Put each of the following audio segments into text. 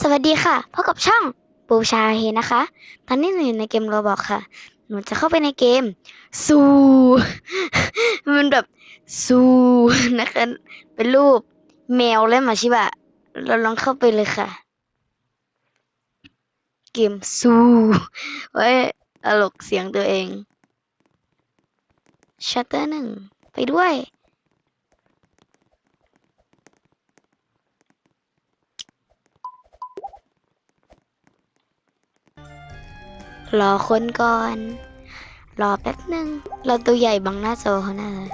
สวัสดีค่ะพบกับช่องปูชาเฮนะคะ ตอนนี้หนูอยู่ในเกมโรบอกค่ะ หนูจะเข้าไปในเกมซูมันแบบซูนะคะ เป็นรูปแมวและหมาชิบะ เราลองเข้าไปเลยค่ะ เกมซูไว้ตลกเสียงตัวเองชัตเตอร์หนึ่งไปด้วย รอคนก่อน รอแป๊บหนึ่งเราตัวใหญ่บังหน้าจอเขาหน้าเลย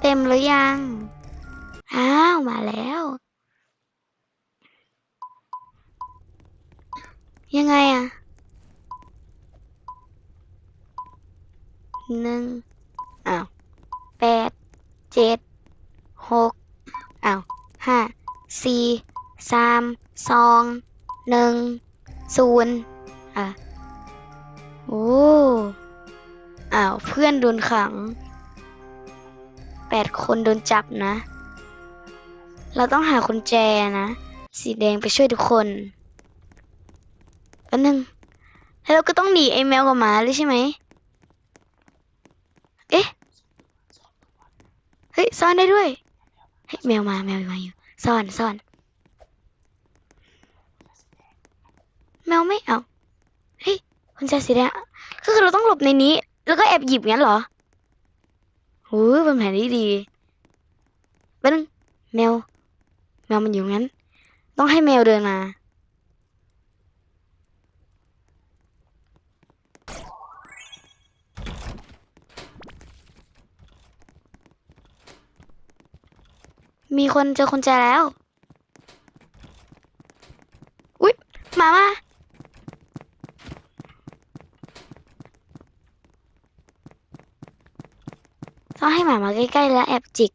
เต็มหรือยัง อ้าว มาแล้ว ยังไงอะหนึ่งอ้าวแปดเจ็ดหกอ้าวห้าสี่ สามสองหนึ่งศูนย์อะโอ้อ้าวเพื่อนโดนขังแปดคนโดนจับนะ เราต้องหากุญแจนะ สีแดงไปช่วยทุกคนแป๊บนึงแล้วเราก็ต้องหนีไอ้แมวกับหมาเลยใช่ไหม เอ๊ะ เฮ้ย ซ่อนได้ด้วย เฮ้ยแมวมาแมวมาอยู่ ซ่อนซ่อน มวไม่เอาเฮ้ยคุณชายสีแดงก็คือเราต้องหลบในนี้ แล้วก็แอบหยิบงั้นเหรอโอ้ยเป็นแผนที่ดีเป็นงแมว แมวมันอยู่งั้น ต้องให้แมวเดินมามีคนเจอคุณแจแล้ว อุ๊ยหมามา ต้องให้หมามาใกล้ๆแล้วแอบจิก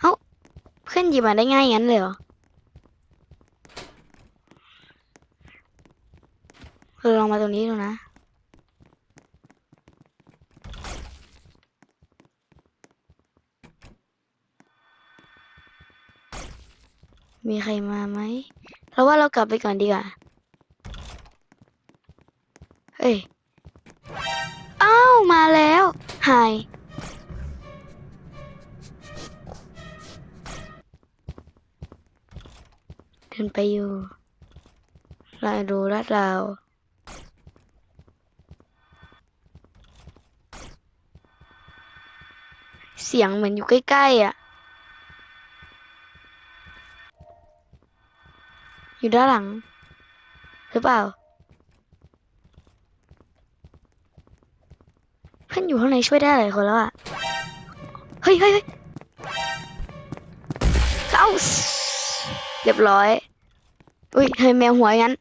เอ้าเพื่อนหยิบมาได้ง่ายงั้นเลยเหรอเราลองมาตรงนี้ดูนะ มีใครมาไหมเราว่าเรากลับไปก่อนดีกว่า เฮ้ย หาย เดินไปอยู่ลายดูลาดราวเสียงเหมือนอยู่ใกล้ๆอะ อยู่ด้านหลัง หรือเปล่า อนอยู่ข้างในช่วยได้หลายคนแล้วอะเฮ้ยเฮ้ยเฮ้ยเอ้าเรียบร้อย อุ้ยเฮ้ยแมวหัวงั้น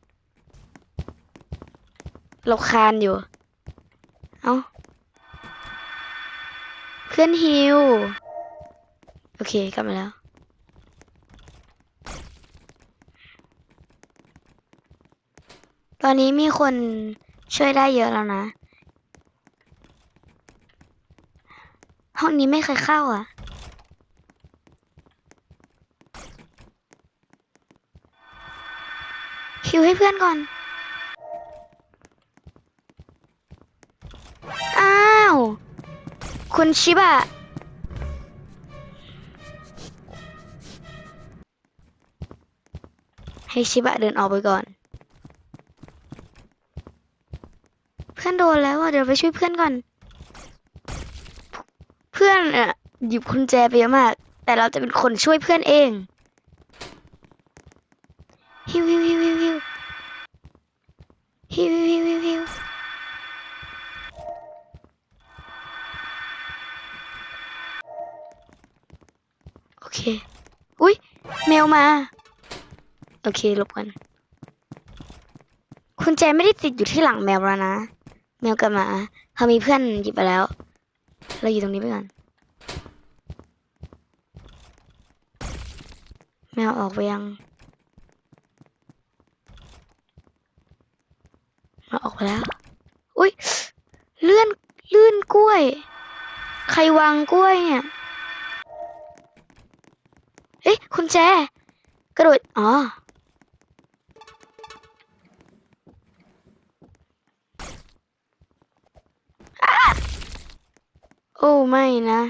เราคานอยู่ เอ้า เพื่อนฮิว โอเค กลับมาแล้ว ตอนนี้มีคนช่วยได้เยอะแล้วนะ ห้องนี้ไม่เคยเข้าอะ คิวให้เพื่อนก่อน อ้าว คุณชิบะให้ชิบะเดินออกไปก่อน เพื่อนโดนแล้วอะ เดี๋ยวไปช่วยเพื่อนก่อน พื่อนอะหยิบกุญแจไปเยอะมาก แต่เราจะเป็นคนช่วยเพื่อนเองฮิวฮิวฮิวฮิวฮิวฮิวฮิวฮิวฮิวโอเค อุ้ยแมวมา โอเคลบกัน คุณแจไม่ได้ติดอยู่ที่หลังแมวแล้วนะ แมวกับหมาเขามีเพื่อนหยิบไปแล้ว เราอยู่ตรงนี้ไปก่อนแมวออกไปยังแมวออกไปแล้ว อุ้ยเลื่อนลื่นกล้วย ใครวางกล้วยเนี่ยเอ๊ะคุณแจ กระโดด อ๋อ อ้ไม่นะ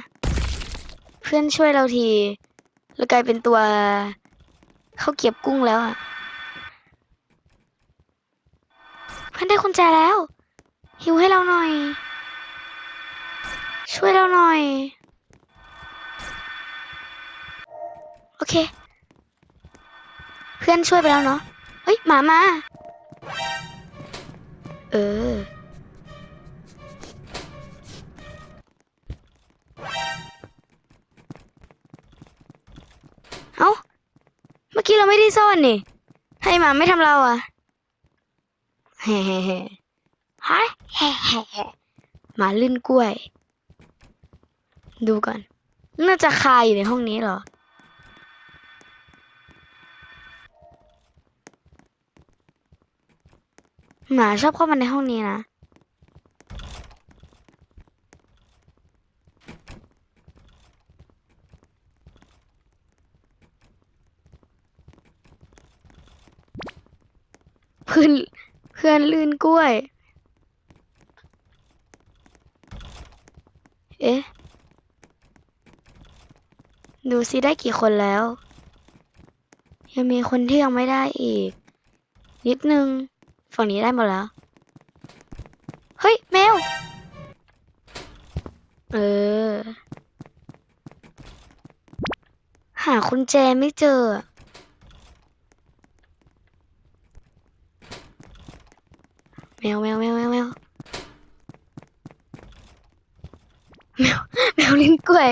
เพื่อนช่วยเราทีเรากลายเป็นตัวเข้าวเกรียบกุ้งแล้วอะเพื่อนได้กุญแจแล้ว หิวให้เราหน่อย ช่วยเราหน่อย โอเค เพื่อนช่วยไปแล้วเนาะเฮ้ยหมามา เออ อกี้เราไม่ได้ซ่อนนี่ ให้หมาไม่ทำเราอะเฮ้เฮ้เฮ้ฮะเฮ้เฮ้เฮ้หมาลื่นกล้วย ดูก่อน น่าจะคาอยู่ในห้องนี้เหรอ หมาชอบเข้ามาในห้องนี้นะ พื่อนเพื่อนลื่นกล้วย เอ๊ะ ดูสิได้กี่คนแล้ว ยังมีคนที่ยังไม่ได้อีก นิดนึง ฝั่งนี้ได้หมดแล้ว เฮ้ย แมว เออ หากุญแจไม่เจออะแมวแมวแมวแมวแมว แมวลิ้นกล้วย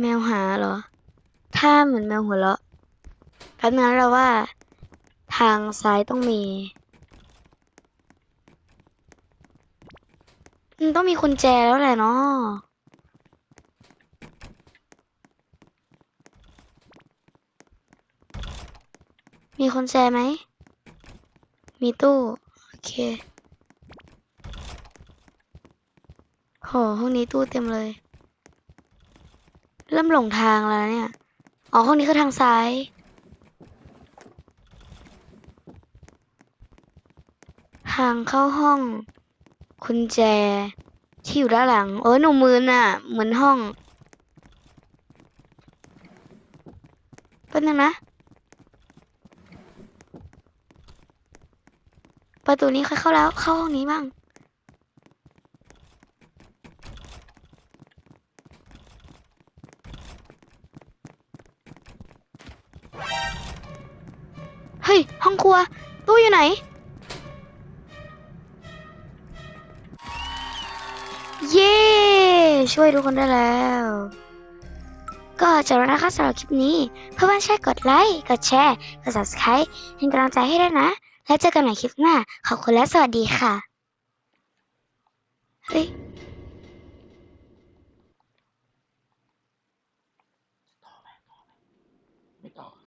แมวหาเหรอ ถ้าเหมือนแมวหัวเราะแป๊บนึงนเราว่า ทางซ้ายต้องมีมันต้องมีกุญแจแล้วแหละเนาะมีกุญแจไหม มีตู้ โอเค โหห้องนี้ตู้เต็มเลย เริ่มหลงทางแล้วเนี่ย อ๋อห้องนี้คือทางซ้าย ทางเข้าห้องกุญแจ ที่อยู่ด้านหลัง เออหนูมือน่ะ เหมือนห้องแป๊บนึงนะ ประตูนี้ใครเข้าแล้ว เข้าห้องนี้บ้าง ฮ้ย ห้องครัว ตู้อยู่ไหน เย้ช่วยทุกคนได้แล้ว ก็จบแล้วนะคะสำหรับคลิปนี้ เพื่อนๆช่วยกดไลค์ กดแชร์ กด subscribe เป็นกำลังใจให้ด้วยนะ แล้วเจอกันใหม่คลิปหน้า ขอบคุณและสวัสดีค่ะ เฮ้ย